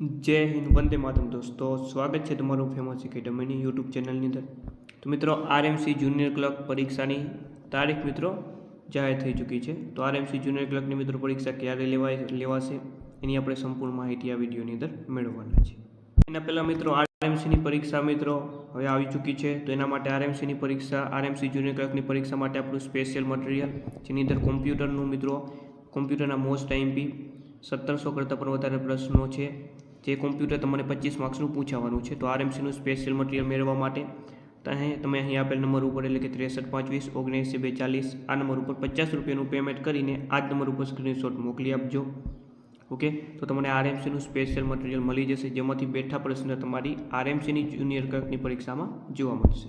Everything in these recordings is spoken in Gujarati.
જય હિન્દ, વંદે માતમ દોસ્તો. સ્વાગત છે તમારું ફેમસ એકેડમીની યુટ્યુબ ચેનલની અંદર. તો મિત્રો આરએમસી જુનિયર ક્લર્ક પરીક્ષાની તારીખ મિત્રો જાહેર થઈ ચૂકી છે. તો આરએમસી જુનિયર ક્લર્કની મિત્રો પરીક્ષા ક્યારે લેવાય, લેવાશે, એની આપણે સંપૂર્ણ માહિતી આ વિડીયોની અંદર મેળવવાના છે એના પહેલાં મિત્રો આરએમસીની પરીક્ષા મિત્રો હવે આવી ચૂકી છે. તો એના માટે આરએમસીની પરીક્ષા આરએમસી જુનિયર ક્લર્કની પરીક્ષા માટે આપણું સ્પેશિયલ મટીરિયલ જેની અંદર કોમ્પ્યુટરનું મિત્રો કોમ્પ્યુટરના મોસ્ટ આઈએમપી સત્તરસો કરતાં પણ વધારે પ્રશ્નો છે. જે કોમ્પ્યુટર તમને પચીસ માર્ક્સનું પૂછાવાનું છે, તો આરએમસીનું સ્પેશિયલ મટીરિયલ મેળવવા માટે તમે તમે અહીં આપેલ નંબર ઉપર એટલે કે ત્રેસઠ પાંચવીસ ઓગણએંસી બે ચાલીસ આ નંબર ઉપર પચાસ રૂપિયાનું પેમેન્ટ કરીને આ જ નંબર ઉપર સ્ક્રીનશોટ મોકલી આપજો. ઓકે તો તમને આરએમસીનું સ્પેશિયલ મટીરિયલ મળી જશે, જેમાંથી બેઠા પ્રશ્ન તમારી આરએમસીની જુનિયર ક્લર્કની પરીક્ષામાં જોવા મળશે.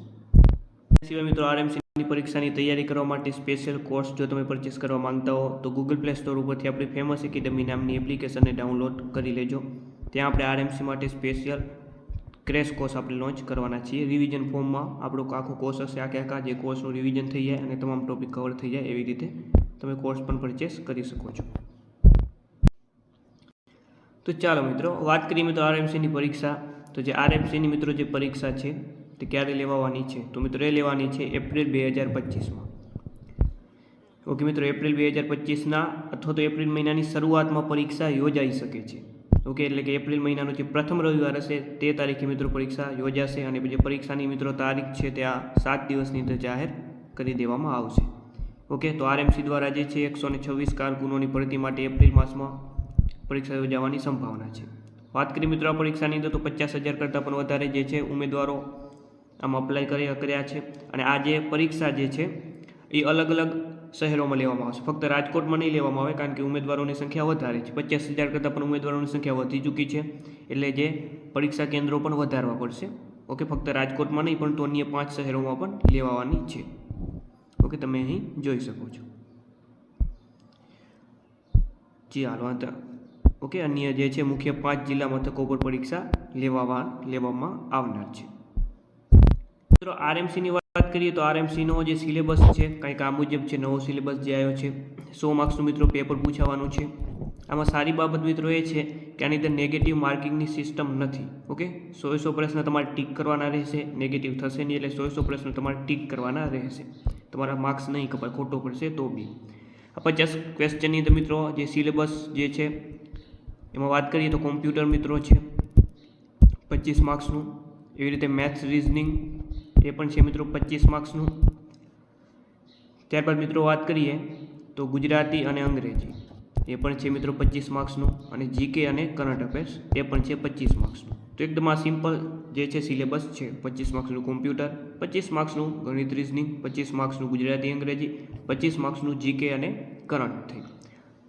સિવાય મિત્રો આરએમસીની પરીક્ષાની તૈયારી કરવા માટે સ્પેશિયલ કોર્સ જો તમે પરચેસ કરવા માંગતા હો, તો ગૂગલ પ્લે સ્ટોર ઉપરથી આપણી ફેમસ એકેડમી નામની એપ્લિકેશનને ડાઉનલોડ કરી લેજો. ત્યાં આપણે આરએમસી માટે સ્પેશિયલ ક્રેશ કોર્સ આપણે લોન્ચ કરવાના છીએ. રિવિઝન ફોર્મમાં આપણો આખો કોર્સ હશે. આખે આખા જે કોર્સનું રિવિઝન થઈ જાય અને તમામ ટોપિક કવર થઈ જાય એવી રીતે તમે કોર્સ પણ પરચેસ કરી શકો છો. તો ચાલો મિત્રો, વાત કરીએ મિત્રો આરએમસીની પરીક્ષા. તો જે આરએમસીની મિત્રો જે પરીક્ષા છે તે ક્યારે લેવાની છે? તો મિત્રો એ લેવાની છે એપ્રિલ બે હજાર પચીસમાં. ઓકે મિત્રો, એપ્રિલ બે હજાર પચીસના અથવા તો એપ્રિલ મહિનાની શરૂઆતમાં પરીક્ષા યોજાઈ શકે છે. ઓકે, એટલે કે એપ્રિલ મહિનાનો જે પ્રથમ રવિવાર હશે, તે તારીખે મિત્રો પરીક્ષા યોજાશે અને જે પરીક્ષાની મિત્રો તારીખ છે તે આ સાત દિવસની અંદર જાહેર કરી દેવામાં આવશે. ઓકે, તો આરએમસી દ્વારા જે છે એકસો ને છવ્વીસ કારકુનોની ભરતી માટે એપ્રિલ માસમાં પરીક્ષા યોજાવાની સંભાવના છે. વાત કરીએ મિત્રો આ પરીક્ષાની અંદર, તો પચાસ હજાર કરતાં પણ વધારે જે છે ઉમેદવારો આમ અપ્લાય કરી કર્યા છે. અને આ જે પરીક્ષા જે છે, એ અલગ અલગ શહેરોમાં લેવામાં આવશે. ફક્ત રાજકોટમાં નહીં લેવામાં આવે, કારણ કે ઉમેદવારોની સંખ્યા વધારે છે. પચાસ હજાર કરતાં પણ ઉમેદવારોની સંખ્યા વધી ચૂકી છે. એટલે જે પરીક્ષા કેન્દ્રો પણ વધારવા પડશે. ઓકે, ફક્ત રાજકોટમાં નહીં, પણ તો અન્ય પાંચ શહેરોમાં પણ લેવાની છે. ઓકે, તમે અહીં જોઈ શકો છો. જી, હાલ ઓકે, અન્ય જે છે, મુખ્ય પાંચ જિલ્લા મથકો પર પરીક્ષા લેવા લેવામાં આવનાર છે. મિત્રો, આરએમસીની વાત કરીએ તો આરએમસીનો જે સિલેબસ છે, કંઈક આ મુજબ છે, નવો સિલેબસ જે આવ્યો છે, સો માર્ક્સનું મિત્રો પેપર પૂછાવાનું છે. આમાં સારી બાબત મિત્રો એ છે કે આની અંદર નેગેટિવ માર્કિંગની સિસ્ટમ નથી, ઓકે? સો સો પ્રશ્ન તમારે ટીક કરવાના રહેશે નેગેટિવ થશે નહીં એટલે સો સો પ્રશ્ન તમારે ટીક કરવાના રહેશે. તમારા માર્ક્સ નહીં કપાય, ખોટો પડશે તો બી. આ પચાસ ક્વેશ્ચનની અંદર મિત્રો જે સિલેબસ જે છે, એમાં વાત કરીએ તો કોમ્પ્યુટર મિત્રો છે, પચીસ માર્ક્સનું. એવી રીતે મેથ્સ રિઝનિંગ એ પણ છે મિત્રો પચીસ માર્ક્સનું. ત્યારબાદ મિત્રો વાત કરીએ તો ગુજરાતી અને અંગ્રેજી. એ પણ છે મિત્રો પચીસ માર્ક્સનું અને જીકે અને કરંટ અફેર્સ એ પણ છે પચીસ માર્ક્સનું. તો એકદમ આ સિમ્પલ જે છે સિલેબસ છે, પચીસ માર્ક્સનું કોમ્પ્યુટર પચીસ માર્ક્સનું ગણિત રિઝનિંગ પચીસ માર્ક્સનું ગુજરાતી અંગ્રેજી, પચીસ માર્ક્સનું જીકે અને કરંટ થઈ.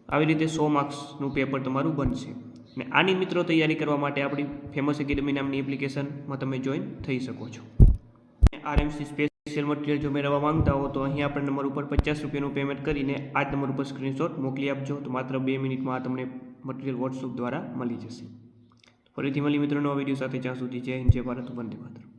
આવી રીતે સો માર્ક્સનું પેપર તમારું બનશે. અને આની મિત્રો તૈયારી કરવા માટે આપણી ફેમસ એકેડમી નામની એપ્લિકેશનમાં તમે જોઈન થઈ શકો છો. આરએમસી સ્પેશિયલ મટીરિયલ જો મેળવવા માંગતા હો, તો અહીં આપણે નંબર ઉપર પચાસ રૂપિયાનું પેમેન્ટ કરીને આ નંબર ઉપર સ્ક્રીનશોટ મોકલી આપજો. તો માત્ર બે મિનિટમાં તમને મટીરિયલ વોટ્સઅપ દ્વારા મળી જશે. ફરીથી મળી મિત્રોનો આ વીડિયો સાથે. જ્યાં સુધી જય હિન્દ, જય ભારત, વંદે માતરમ.